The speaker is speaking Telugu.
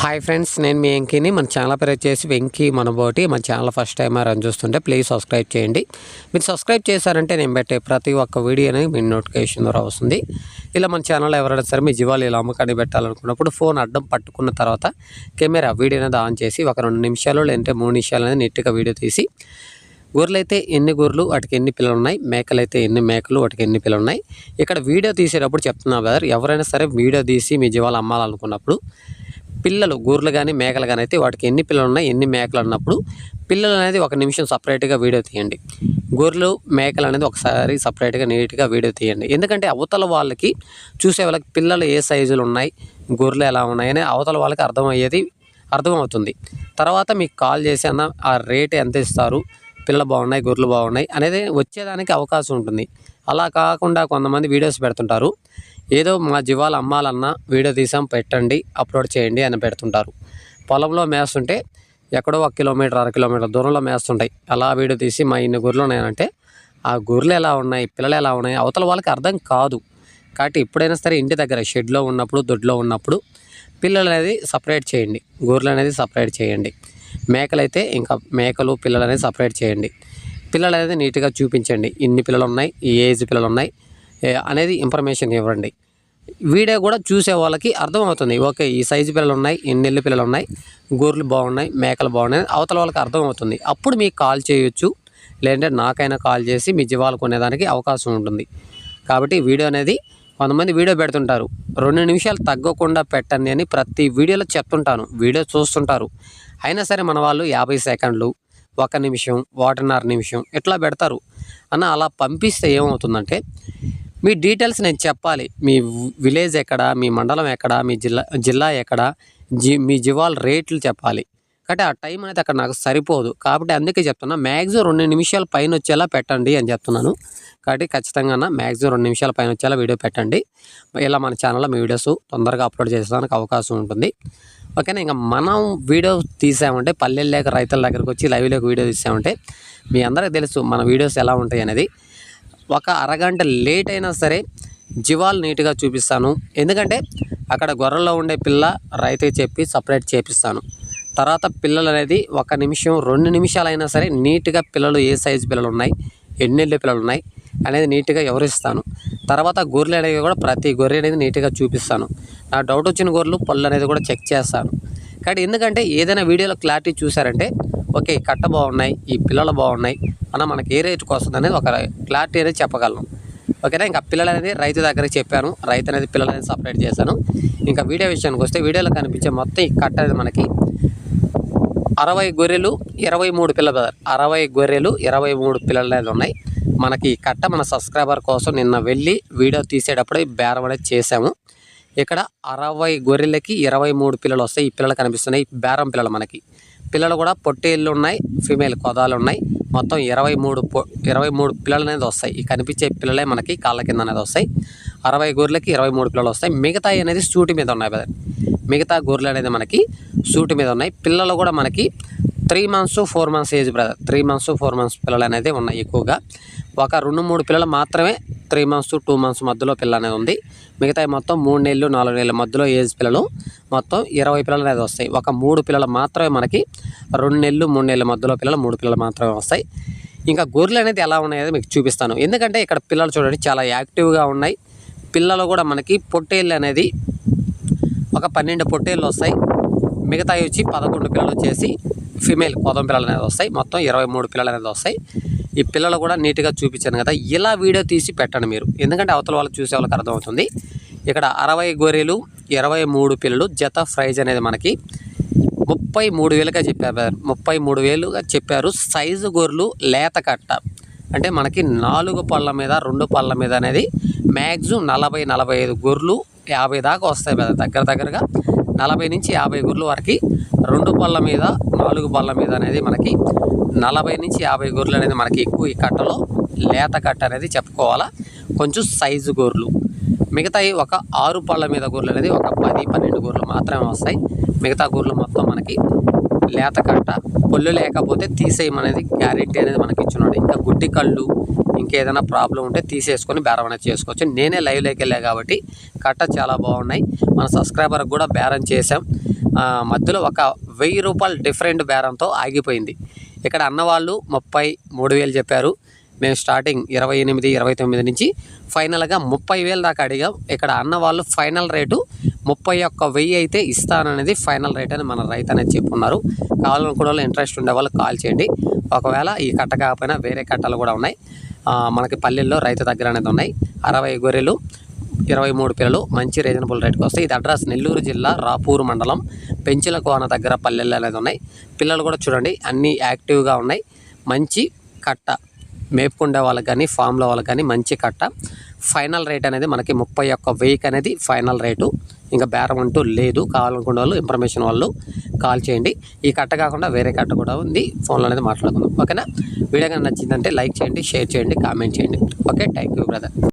హాయ్ ఫ్రెండ్స్ నేను మీ వెంకీని. మన ఛానల్ పేరు వచ్చేసి వెంకీ మనబోటి. మన ఛానల్ ఫస్ట్ టైం రన్ చూస్తుంటే ప్లీజ్ సబ్స్క్రైబ్ చేయండి. మీరు సబ్స్క్రైబ్ చేశారంటే నేను పెట్టే ప్రతి ఒక్క వీడియో అనేది మీ నోటిఫికేషన్ ద్వారా వస్తుంది. ఇలా మన ఛానల్ ఎవరైనా సరే మీ జీవాలు ఇలా అమ్మకాన్ని పెట్టాలనుకున్నప్పుడు ఫోన్ అడ్డం పట్టుకున్న తర్వాత కెమెరా వీడియో అనేది ఆన్ చేసి ఒక రెండు నిమిషాలు లేదంటే మూడు నిమిషాలు అనేది నీట్గా వీడియో తీసి గొర్రెలైతే ఎన్ని గొర్రెలు వాటికి ఎన్ని పిల్లలు ఉన్నాయి? మేకలైతే ఎన్ని మేకలు వాటికి ఎన్ని పిల్లలు ఉన్నాయి? ఇక్కడ వీడియో తీసేటప్పుడు చెప్తున్నా బ్రదర్ ఎవరైనా సరే వీడియో తీసి మీ జీవాలు అమ్మాలనుకున్నప్పుడు పిల్లలు గొర్రెలు కానీ మేకలు కానీ అయితే వాటికి ఎన్ని పిల్లలు ఉన్నాయి ఎన్ని మేకలు అన్నప్పుడు పిల్లలు అనేది ఒక నిమిషం సపరేట్గా వీడియో తీయండి. గొర్రెలు మేకలు అనేది ఒకసారి సపరేట్గా నీట్గా వీడియో తీయండి. ఎందుకంటే అవతల వాళ్ళకి చూసే వాళ్ళకి పిల్లలు ఏ సైజులు ఉన్నాయి గొర్రెలు ఎలా ఉన్నాయని అవతల వాళ్ళకి అర్థమయ్యేది అర్థమవుతుంది. తర్వాత మీకు కాల్ చేసి అన్న ఆ రేట్ ఎంత ఇస్తారు? పిల్లలు బాగున్నాయి గొర్రెలు బాగున్నాయి? అనేది వచ్చేదానికి అవకాశం ఉంటుంది. అలా కాకుండా కొంతమంది వీడియోస్ పెడుతుంటారు. ఏదో మా జీవాలు అమ్మాలన్నా వీడియో తీసాం పెట్టండి అప్లోడ్ చేయండి అని పెడుతుంటారు. పొలంలో మేస్తుంటే ఎక్కడో ఒక కిలోమీటర్ అర కిలోమీటర్ దూరంలో మేస్తుంటాయి. అలా వీడియో తీసి మా ఇన్ని గొర్రెలు ఉన్నాయంటే ఆ గొర్రెలు ఎలా ఉన్నాయి పిల్లలు ఎలా ఉన్నాయి అవతల వాళ్ళకి అర్థం కాదు. కాబట్టి ఎప్పుడైనా సరే ఇంటి దగ్గర షెడ్లో ఉన్నప్పుడు దొడ్లో ఉన్నప్పుడు పిల్లలు అనేది సపరేట్ చేయండి. గొర్రెలు అనేది సపరేట్ చేయండి. మేకలైతే ఇంకా మేకలు పిల్లలు అనేది సపరేట్ చేయండి. పిల్లలు అనేది నీట్గా చూపించండి. ఇన్ని పిల్లలు ఉన్నాయి ఈ ఏజ్ పిల్లలు ఉన్నాయి అనేది ఇన్ఫర్మేషన్ ఇవ్వండి. వీడియో కూడా చూసే వాళ్ళకి అర్థమవుతుంది. ఓకే ఈ సైజు పిల్లలు ఉన్నాయి ఎన్ని నెల్లి పిల్లలు ఉన్నాయి గొర్రెలు బాగున్నాయి మేకలు బాగున్నాయి అవతల వాళ్ళకి అర్థమవుతుంది. అప్పుడు మీకు కాల్ చేయొచ్చు. లేదంటే నాకైనా కాల్ చేసి మీ జీవాలు కొనేదానికి అవకాశం ఉంటుంది. కాబట్టి వీడియో అనేది కొంతమంది వీడియో పెడుతుంటారు. రెండు నిమిషాలు తగ్గకుండా పెట్టండి అని ప్రతి వీడియోలో చెప్తుంటాను. వీడియో చూస్తుంటారు. అయినా సరే మన వాళ్ళు యాభై సెకండ్లు ఒక నిమిషం ఒకటిన్నర నిమిషం ఇట్లా పెడతారు. అన్న అలా పంపిస్తే ఏమవుతుందంటే మీ డీటెయిల్స్ నేను చెప్పాలి. మీ విలేజ్ ఎక్కడ మీ మండలం ఎక్కడ మీ జిల్లా జిల్లా ఎక్కడ జి మీ జీవాల రేట్లు చెప్పాలి. కాబట్టి ఆ టైం అనేది అక్కడ నాకు సరిపోదు. కాబట్టి అందుకే చెప్తున్నా మ్యాక్సిమం రెండు నిమిషాల పైన వచ్చేలా పెట్టండి అని చెప్తున్నాను. కాబట్టి ఖచ్చితంగా మ్యాక్సిమం రెండు నిమిషాల పైన వచ్చేలా వీడియో పెట్టండి. ఇలా మన ఛానల్లో మీ వీడియోస్ తొందరగా అప్లోడ్ చేసేదానికి అవకాశం ఉంటుంది. ఓకేనా? ఇంకా మనం వీడియో తీసామంటే పల్లెలు లేక రైతుల దగ్గరకు వచ్చి లైవ్లోకి వీడియో తీసామంటే మీ అందరికీ తెలుసు మన వీడియోస్ ఎలా ఉంటాయి అనేది. ఒక అరగంట లేట్ అయినా సరే జీవాలు నీట్గా చూపిస్తాను. ఎందుకంటే అక్కడ గొర్రెల్లో ఉండే పిల్ల రైతుకి చెప్పి సపరేట్ చేపిస్తాను. తర్వాత పిల్లలు అనేది ఒక నిమిషం రెండు నిమిషాలైనా సరే నీట్గా పిల్లలు ఏ సైజు పిల్లలు ఉన్నాయి ఎన్నెళ్ళే పిల్లలు ఉన్నాయి అనేది నీట్గా వివరిస్తాను. తర్వాత గొర్రెలు అనేవి కూడా ప్రతి గొర్రె అనేది నీట్గా చూపిస్తాను. నా డౌట్ వచ్చిన గొర్రెలు పళ్ళు అనేది కూడా చెక్ చేస్తాను. కానీ ఎందుకంటే ఏదైనా వీడియోలో క్లారిటీ చూసారంటే ఓకే ఈ కట్ట బాగున్నాయి ఈ పిల్లలు బాగున్నాయి అన్న మనకి ఏ రేటుకు వస్తుంది అనేది ఒక క్లారిటీ అనేది చెప్పగలను. ఓకేనా? ఇంకా పిల్లలు అనేది రైతు దగ్గర చెప్పాను. రైతు అనేది పిల్లలు అనేది సపరేట్ చేశాను. ఇంకా వీడియో విషయానికి వస్తే వీడియోలో కనిపించే మొత్తం ఈ కట్ట అనేది మనకి అరవై గొర్రెలు ఇరవై మూడు పిల్లలు అరవై గొర్రెలు ఇరవై మూడు పిల్లలు అనేది ఉన్నాయి. మనకి ఈ కట్ట మన సబ్స్క్రైబర్ కోసం నిన్న వెళ్ళి వీడియో తీసేటప్పుడు ఈ బేరం అనేది చేశాము. ఇక్కడ అరవై గొర్రెలకి ఇరవై మూడు పిల్లలు వస్తాయి. ఈ పిల్లలు కనిపిస్తున్నాయి. బేరం పిల్లలు మనకి. పిల్లలు కూడా పొట్టేళ్ళు ఉన్నాయి ఫీమేల్ కొదాలు ఉన్నాయి. మొత్తం ఇరవై మూడు పొ ఇరవై మూడు పిల్లలు అనేది వస్తాయి. ఈ కనిపించే పిల్లలే మనకి కాళ్ళ కింద అనేది వస్తాయి. అరవై గొర్రెలకి ఇరవై మూడు పిల్లలు వస్తాయి. మిగతా అనేది సూటి మీద ఉన్నాయి బ్రదర్. మిగతా గొర్రెలు అనేది మనకి సూటి మీద ఉన్నాయి. పిల్లలు కూడా మనకి three months four months age brother three months four months పిల్లలు అనేది ఉన్నాయి ఎక్కువగా. ఒక రెండు మూడు పిల్లలు మాత్రమే త్రీ మంత్స్ టూ మంత్స్ మధ్యలో పిల్ల అనేది ఉంది. మిగతా మొత్తం మూడు నెలలు నాలుగు నెలల మధ్యలో ఏజ్ పిల్లలు. మొత్తం ఇరవై పిల్లలు అనేది వస్తాయి. ఒక మూడు పిల్లలు మాత్రమే మనకి రెండు నెలలు మూడు నెలల మధ్యలో పిల్లలు మూడు పిల్లలు మాత్రమే వస్తాయి. ఇంకా గొర్రెలు అనేది ఎలా ఉన్నాయో మీకు చూపిస్తాను. ఎందుకంటే ఇక్కడ పిల్లలు చూడండి చాలా యాక్టివ్గా ఉన్నాయి. పిల్లలు కూడా మనకి పొట్టేళ్ళు అనేది ఒక పన్నెండు పొట్టేళ్ళు వస్తాయి. మిగతావి వచ్చి పదకొండు పిల్లలు వచ్చేసి ఫిమేల్ కొదం పిల్లలు అనేది వస్తాయి. మొత్తం ఇరవై మూడు పిల్లలు అనేది వస్తాయి. ఈ పిల్లలు కూడా నీట్గా చూపించాను కదా ఇలా వీడియో తీసి పెట్టండి మీరు. ఎందుకంటే అవతల వాళ్ళు చూసే వాళ్ళకి అర్థమవుతుంది. ఇక్కడ అరవై గొర్రెలు ఇరవై మూడు పిల్లలు జత ప్రైజ్ అనేది మనకి ముప్పై మూడు వేలుగా చెప్పారు. ముప్పై మూడు వేలుగా చెప్పారు. సైజు గొర్రెలు లేత కట్ట. అంటే మనకి నాలుగు పళ్ళ మీద రెండు పళ్ళ మీద అనేది మ్యాక్సిమం నలభై నలభై ఐదు గొర్రెలు యాభై దాకా వస్తాయి దగ్గర దగ్గరగా. నలభై నుంచి యాభై గొర్రెలు వరకు రెండు పళ్ళ మీద నాలుగు పళ్ళ మీద అనేది మనకి నలభై నుంచి యాభై గొర్రెలు అనేది మనకి ఎక్కువ ఈ కట్టలో. లేత కట్ట అనేది చెప్పుకోవాలా? కొంచెం సైజు గొర్రెలు మిగతాయి ఒక ఆరు పళ్ళ మీద గొర్రెలు అనేది ఒక పది పన్నెండు గొర్రెలు మాత్రమే వస్తాయి. మిగతా గొర్రెలు మొత్తం మనకి లేత కట్ట. పొల్లు లేకపోతే తీసేయమనేది గ్యారెంటీ అనేది మనకి ఇచ్చున్నాడు. ఇంకా గుడ్డి కళ్ళు ఇంకేదైనా ప్రాబ్లం ఉంటే తీసేసుకొని బేరం అనేది చేసుకోవచ్చు. నేనే లైవ్లోకి వెళ్ళా కాబట్టి కట్ట చాలా బాగున్నాయి. మన సబ్స్క్రైబర్కి కూడా బేరం చేసాం మధ్యలో ఒక వెయ్యి రూపాయలు డిఫరెంట్ బేరంతో ఆగిపోయింది. ఇక్కడ అన్నవాళ్ళు ముప్పై మూడు వేలు చెప్పారు. మేము స్టార్టింగ్ ఇరవై ఎనిమిది ఇరవై తొమ్మిది నుంచి ఫైనల్గా ముప్పై వేలు దాకా అడిగాం. ఇక్కడ అన్న వాళ్ళు ఫైనల్ రేటు ముప్పై ఒక్క వెయ్యి అయితే ఇస్తాననేది ఫైనల్ రేట్ అని మన రైతు అనేది చెప్పున్నారు. కావాలనుకున్న వాళ్ళు ఇంట్రెస్ట్ ఉండే వాళ్ళు కాల్ చేయండి. ఒకవేళ ఈ కట్ట కాకపోయినా వేరే కట్టలు కూడా ఉన్నాయి. మనకి పల్లెల్లో రైతు దగ్గర అనేది ఉన్నాయి. అరవై గొర్రెలు ఇరవై మూడు పిల్లలు మంచి రీజనబుల్ రేట్కి వస్తాయి. ఇది అడ్రస్ నెల్లూరు జిల్లా రాపూరు మండలం పెంచిల కోన దగ్గర పల్లెలు అనేది ఉన్నాయి. పిల్లలు కూడా చూడండి అన్నీ యాక్టివ్గా ఉన్నాయి. మంచి కట్ట మేపుకుండే వాళ్ళకి కానీ ఫామ్లో వాళ్ళకి కానీ మంచి కట్ట. ఫైనల్ రేట్ అనేది మనకి ముప్పై ఒక్క వెయ్యికి అనేది ఫైనల్ రేటు. ఇంకా బేరం అంటూ లేదు. కావాలనుకునే వాళ్ళు ఇన్ఫర్మేషన్ వాళ్ళు కాల్ చేయండి. ఈ కట్ట కాకుండా వేరే కట్ట కూడా ఉంది. ఫోన్లో అనేది మాట్లాడుకుందాం. ఓకేనా? వీడియో కానీ నచ్చిందంటే లైక్ చేయండి షేర్ చేయండి కామెంట్ చేయండి. ఓకే? Thank you brother